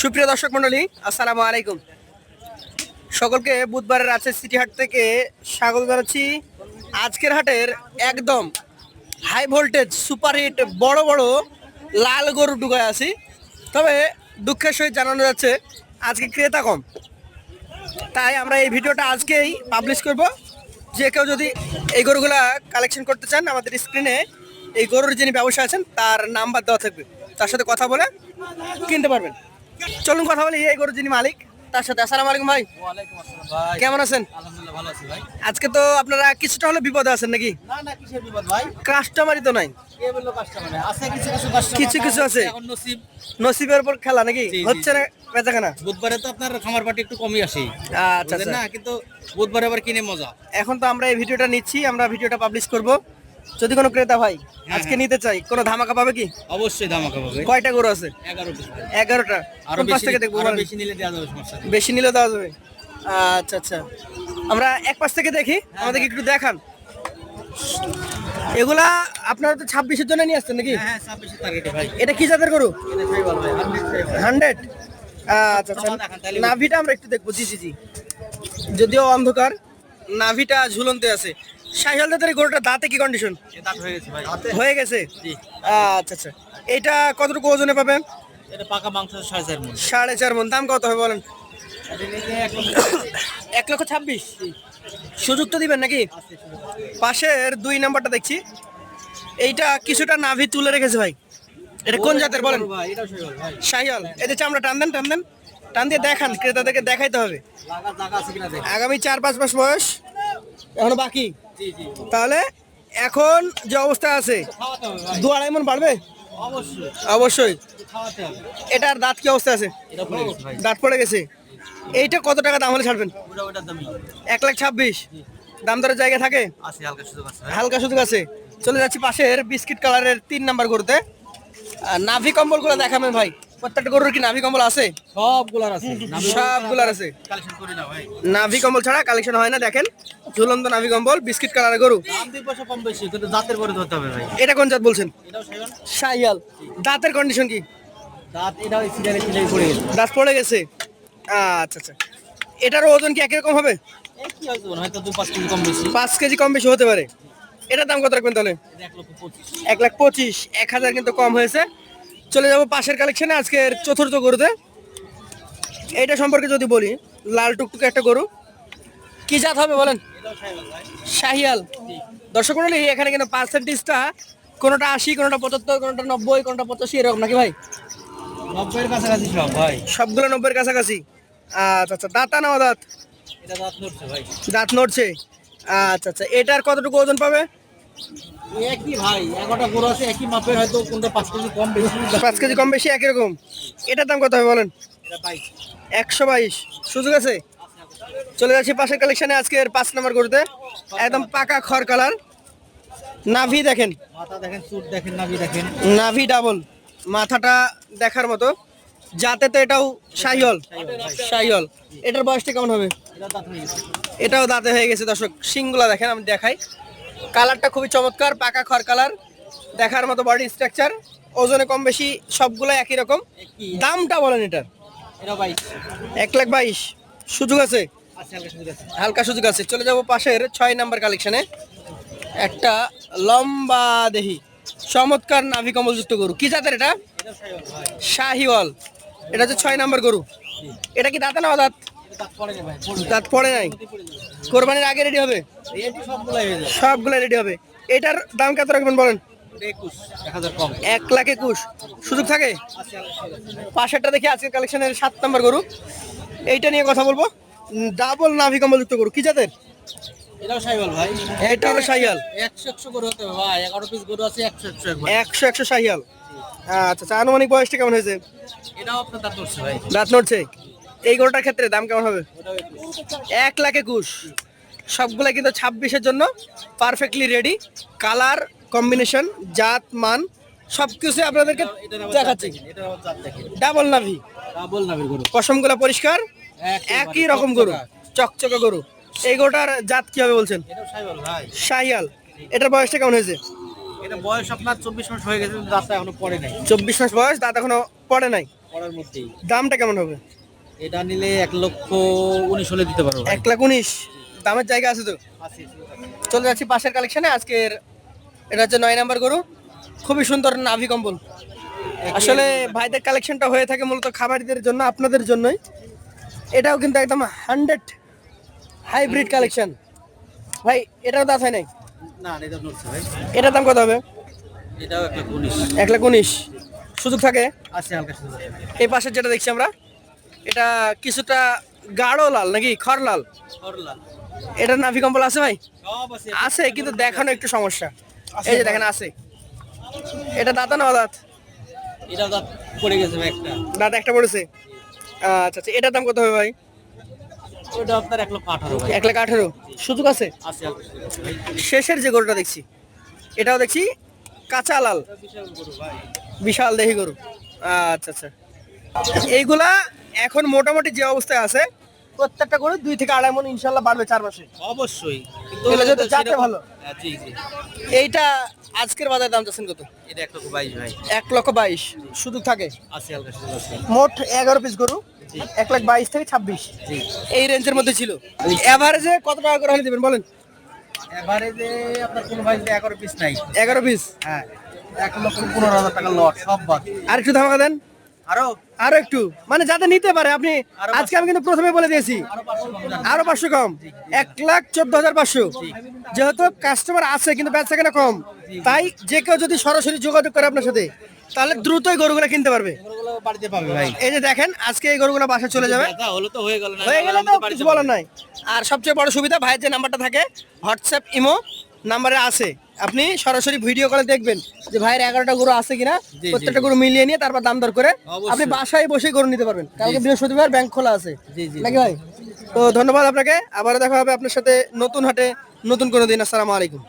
সুপ্রিয় দর্শক মন্ডলী আসসালামু আলাইকুম। সকলকে বুধবারের আছে সিটি হাট থেকে স্বাগত জানাচ্ছি। আজকের হাটের একদম হাই ভোল্টেজ সুপারহিট বড় বড় লাল গরু ঢুকায় আছি। তবে দুঃখের সহিত জানানো যাচ্ছে, আজকে ক্রেতা কম। তাই আমরা এই ভিডিওটা আজকেই পাবলিশ করব। যে কেউ যদি এই গরুগুলা কালেকশন করতে চান, আমাদের স্ক্রিনে এই গরুর যিনি ব্যবসা আছেন, তার নাম্বার দেওয়া থাকবে। তার সাথে কথা বলে কিনতে পারবেন। চলুন কথা বলি এই গরুর যিনি মালিক তার সাথে। আসসালামু আলাইকুম ভাই। কেমন আছেন? আজকে তো আপনারা কিছুটা হলে বিপদে আছেন নাকি? কাস্টমারই তো নাই। কিছু কিছু আছে। নসিবের উপর খেলা নাকি? হচ্ছে না বেচাখানা বুধবারে তো আপনার খামার পাটি একটু কমই আসে। আচ্ছা আচ্ছা। না কিন্তু বুধবারে আবার কিনে মজা। এখন তো আমরা এই ভিডিওটা নিচ্ছি আমরা ভিডিওটা পাবলিশ করব। যদি কোনো ক্রেতা ভাই আজকে হ্যাঁ। নিতে চাই কোনো ধামাকা পাবে কি? অবশ্যই ধামাকা পাবে। কয়টা গরু আছে। এগারোটা। আরও পাশ থেকে দেখব আরও বেশি নিলে দেওয়া যাবে সমস্যা বেশি নিলেও দেওয়া যাবে। আচ্ছা আচ্ছা। আমরা এক পাশ থেকে দেখি আমাদেরকে একটু দেখান। এগুলা আপনারা তো ছাব্বিশের জন্য নিয়ে আসছেন নাকি? হ্যাঁ হ্যাঁ ছাব্বিশে টার্গেটে ভাই। এটা কি জাতের গরু? এটা সাইবাল ভাই হান্ড্রেড? আচ্ছা আচ্ছা। নাভিটা আমরা একটু দেখব। জি জি জি। যদিও অন্ধকার নাভিটা ঝুলন্তে আছে। সাইহাল গরুটা দাঁতে কি কন্ডিশন দাঁত হয়ে গেছে ভাই। হয়ে গেছে? আচ্ছা আচ্ছা। এটা কতটুকু ওজনে পাবেন? এটা পাকা মাংস সাড়ে চার মন। সাড়ে চার মন। দাম কত হবে বলেন? এক লক্ষ ছাব্বিশ। সুযোগ তো দিবেন নাকি? পাশের দুই নাম্বারটা দেখছি। এইটা কিছুটা নাভি তুলে রেখেছে ভাই। এটা কোন জাতের বলেন? শাহিয়াল এদের চামড়া টান দেন টান দেন। টান দিয়ে দেখান ক্রেতাদেরকে দেখাইতে হবে। লাগা জায়গা আছে কিনা দেখ। আগামী চার পাঁচ মাস বয়স। এখনও বাকি? তাহলে এখন যে অবস্থা আছে দু আড়াই মন বাড়বে? অবশ্যই। এটার দাঁত কি অবস্থা আছে? দাঁত পড়ে গেছে। এইটা কত টাকা দাম হলে ছাড়বেন? এক লাখ ছাব্বিশ। দাম দরের জায়গা থাকে? হালকা সুযোগ আছে চলে যাচ্ছি পাশের বিস্কিট কালারের তিন নাম্বার গরুতে। আর নাভি কম্বলগুলো দেখাবেন ভাই। প্রত্যেকটা গরুর কি নাভি কম্বল আছে? সবগুলার আছে। সবগুলার আছে। নাভি কম্বল ছাড়া কালেকশন হয় না দেখেন। ঝুলন্ত নাভি কম্বল বিস্কিট কালারের গরু। দাম কম বেশি কিন্তু জাতের করে ধরতে হবে ভাই। এটা কোন জাত বলছেন? শাহিয়াল দাঁতের কন্ডিশন কি? দাঁত এটাও সিরিয়ালে সিরিয়ালে পড়ে গেছে। দাঁত পড়ে গেছে? আচ্ছা আচ্ছা। এটার ওজন কি একই রকম হবে পাঁচ কেজি কম বেশি। হতে পারে। এটার দাম কত রাখবেন তাহলে? এক লাখ পঁচিশ। এক হাজার কিন্তু কম হয়েছে। চলে যাব পাশের কালেকশনে আজকের চতুর্থ গরুতে। এইটা সম্পর্কে যদি বলি লাল টুকটুকে একটা গরু। কি জাত হবে বলেন? শাহিয়াল। দর্শক মন্ডলী এখানে কিন্তু পার্সেন্টেজটা কোনোটা আশি কোনোটা পঁচাত্তর কোনোটা নব্বই কোনোটা পঁচাশি এরকম নাকি ভাই? নব্বইয়ের কাছাকাছি সব ভাই। সবগুলো নব্বইয়ের কাছাকাছি। আচ্ছা আচ্ছা দাঁতা না দাঁত দাঁত নড়ছে ভাই। দাঁত নড়ছে। আচ্ছা আচ্ছা এটার কতটুকু ওজন পাবে? একই ভাই এগারোটা গরু আছে একই মাপের হয়তো কোনটা পাঁচ কেজি কম বেশি। পাঁচ কেজি কম বেশি একই রকম। এটার দাম কত হবে বলেন? একশো বাইশ। সুযোগ আছে? চলে যাচ্ছি পাশের কালেকশনে আজকের পাঁচ নম্বর গরুতে। একদম পাকা খড় কালার নাভি দেখেন। মাথা দেখেন চুট দেখেন নাভি দেখেন। নাভি ডাবল মাথাটা দেখার মতো। যাতে তো এটাও শাহিওল শাহিওল এটার বয়সটা কেমন হবে? এটাও দাঁতে হয়ে গেছে দর্শক। শিংগুলা দেখেন আমি দেখাই। কালারটা খুবই চমৎকার পাকা খড় কালার। দেখার মতো বডি স্ট্রাকচার ওজনে কম বেশি সবগুলো একই রকম। দামটা বলেন এটার। এক লাখ বাইশ। সুযোগ আছে? হালকা সুযোগ আছে। চলে যাব পাশের ছয় নাম্বার কালেকশনে একটা লম্বা দেহি চমৎকার নাভি কমলযুক্ত গরু। কি জাতের এটা? শাহিওয়াল। এটা হচ্ছে ছয় নাম্বার গরু। এটা কি দাঁতে না দাঁত দাঁত পড়ে নাই? কোরবানির আগে রেডি হবে? সবগুলো রেডি হবে। এটার দাম কত রাখবেন বলেন? এক লাখ একুশ। সুযোগ থাকে? পাশেরটা দেখি আজকের কালেকশনের সাত নাম্বার গরু। এইটা নিয়ে কথা বলব। ডাবল নাভি কমলযুক্ত গরু। কি জাতের? একশো একশো শাহিয়াল আচ্ছা আচ্ছা। আনুমানিক বয়সটা কেমন হয়েছে? দাঁত নড়ছে? এই গরুটার ক্ষেত্রে দাম কেমন হবে? এক লাখ একুশ সবগুলা কিন্তু ছাব্বিশের জন্য পারফেক্টলি রেডি কালার কম্বিনেশন জাত মান সব কিছু আপনাদেরকে দেখাচ্ছি। ডাবল নাভি। ডাবল গরু। পশমগুলা পরিষ্কার একই রকম গরু চকচকে। গরু। এই গরুটার জাত কি হবে বলছেন? শাহিয়াল এটার বয়সটা কেমন হয়েছে? এটা বয়স আপনার চব্বিশ মাস হয়ে গেছে এখনও পড়ে নাই। চব্বিশ মাস বয়স দাঁত এখনও পড়ে নাই। মধ্যেই। দামটা কেমন হবে? এটা নিলে এক লক্ষ উনিশ হলে দিতে পারব এক লাখ উনিশ। দামের জায়গা আছে তো? চলে যাচ্ছি পাশের কালেকশনে। আজকের এটা হচ্ছে নয় নাম্বার গরু। খুবই সুন্দর নাভি কম্বল। আসলে ভাইদের কালেকশনটা হয়ে থাকে মূলত খাবারিদের জন্য আপনাদের জন্যই। এটাও কিন্তু একদম হান্ড্রেড হাইব্রিড কালেকশন। ভাই এটাও দাঁত হয় নাই? না এটা এটার দাম কত হবে? এটাও এক লক্ষ উনিশ। এক লাখ উনিশ। সুযোগ থাকে? আছে। এই পাশের যেটা দেখছি আমরা এটা কিছুটা গাঢ় লাল নাকি খড় লাল? এটার নাভি কম্বল আছে ভাই? আছে। কিন্তু দেখানো একটু সমস্যা। এই যে দেখেন আছে। এটা দাঁতা না দাঁত এটা দাঁত পড়ে গেছে ভাই একটা। দাঁত একটা পড়েছে? আচ্ছা আচ্ছা এটার দাম কত হবে ভাই? ওটা আপনার এক লক্ষ আঠারো এক লাখ আঠেরো। সুযোগ আছে? শেষের যে গরুটা দেখছি এটাও দেখছি কাঁচা লাল। বিশাল দেহি গরু। আচ্ছা আচ্ছা। এইগুলা এখন মোটামুটি যে অবস্থায় আছে প্রত্যেকটা গরু দুই থেকে আড়াই মন ইনশাল্লাহ বাড়বে চার মাসে। অবশ্যই। ভালো। হ্যাঁ, জি জি। এইটা আজকের বাজার দাম চাচ্ছেন কত? এটা এক লক্ষ বাইশ ভাই। এক লক্ষ বাইশ। সুযোগ থাকে? মোট এগারো পিস গরু এক লাখ বাইশ থেকে ছাব্বিশ। এই রেঞ্জের মধ্যে ছিল। এভারেজে কত টাকা করে হলে দেবেন বলেন? এবারে আপনার কোনো ভাই এগারো পিস নাই? এগারো পিস হ্যাঁ। এক লক্ষ পনেরো হাজার টাকা লট সব বাদ। আর একটু ধামাকা দেন। আরও? আরও একটু। মানে যাতে নিতে পারে আপনি আজকে আমি কিন্তু প্রথমে বলে দিয়েছি। আরও পাঁচশো কম এক লাখ চোদ্দ হাজার পাঁচশো। যেহেতু কাস্টমার আছে কিন্তু বেচা কেনা কম। তাই যে কেউ যদি সরাসরি যোগাযোগ করে আপনার সাথে তাহলে দ্রুতই গরুগুলো কিনতে পারবে। বাড়িতে পাবে ভাই। এই যে দেখেন আজকে এই গরুগুলো বাসা চলে যাবে। হলো তো হয়ে গেল হয়ে গেলে তো কিছু বলার নাই। আর সবচেয়ে বড় সুবিধা ভাইয়ের যে নাম্বারটা থাকে হোয়াটসঅ্যাপ ইমো নাম্বারে আছে। আপনি সরাসরি ভিডিও কলে দেখবেন যে ভাইয়ের এগারোটা গরু আছে কিনা প্রত্যেকটা গরু মিলিয়ে নিয়ে তারপর দাম দর করে আপনি বাসায় বসে গরু নিতে পারবেন। কালকে বৃহস্পতিবার ব্যাংক খোলা আছে। নাকি ভাই? তো ধন্যবাদ আপনাকে। আবার দেখা হবে আপনার সাথে নতুন হাটে নতুন কোনো দিন। আসসালামু আলাইকুম।